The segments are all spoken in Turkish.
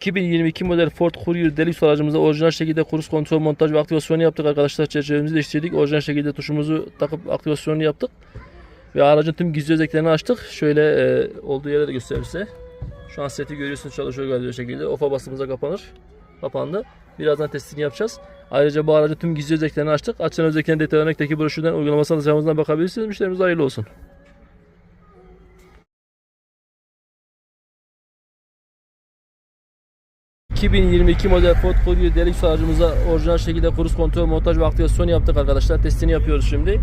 2022 model Ford Courier Deluxe aracımıza orijinal şekilde kruz kontrol montaj ve aktivasyonu yaptık arkadaşlar. Çerçevemizi değiştirdik. Orijinal şekilde tuşumuzu takıp aktivasyonunu yaptık. Ve aracın tüm gizli özelliklerini açtık. Şöyle e, olduğu yere de göstereyim size. Şu an seti görüyorsunuz çalışıyor galiba şekilde. Ofa bastığımızda kapanır. Kapandı. Birazdan testini yapacağız. Ayrıca bu aracın tüm gizli özelliklerini açtık. Açılan özelliklerini detaylı örnekteki broşürden uygulamasal hesabımızdan bakabilirsiniz. Müşterimize hayırlı olsun. ...2022 model Ford Courier Deluxe aracımıza orijinal şekilde kruz kontrol, montaj ve aktivasyon yaptık arkadaşlar. Testini yapıyoruz şimdi.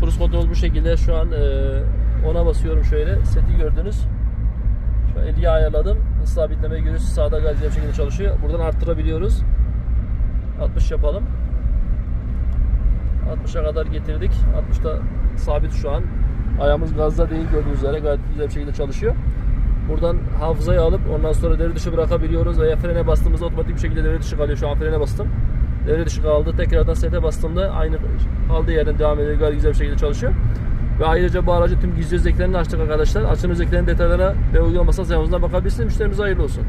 Kruz kontrol bu şekilde. Şu an e, ona basıyorum şöyle. Seti gördünüz. Şu an 50'ye ayarladım. Hız sabitlemeyi görüyorsunuz. Sağda gayet güzel şekilde çalışıyor. Buradan arttırabiliyoruz. 60 yapalım. 60'a kadar getirdik. 60'da sabit şu an. Ayağımız gazda değil gördüğünüz üzere gayet güzel bir şekilde çalışıyor. Buradan hafızayı alıp ondan sonra devre dışı bırakabiliyoruz veya frene bastığımızda otomatik bir şekilde devre dışı kalıyor. Şu an frene bastım. Devre dışı kaldı. Tekrardan sete bastığımda aynı kaldığı yerden devam ediyor. Gayet güzel bir şekilde çalışıyor. Ve ayrıca bu aracın tüm gizli özelliklerini açtık arkadaşlar. Açın özelliklerinin detaylarına ve uygulamasal sayfamızdan bakabilirsiniz. Müşterimize hayırlı olsun.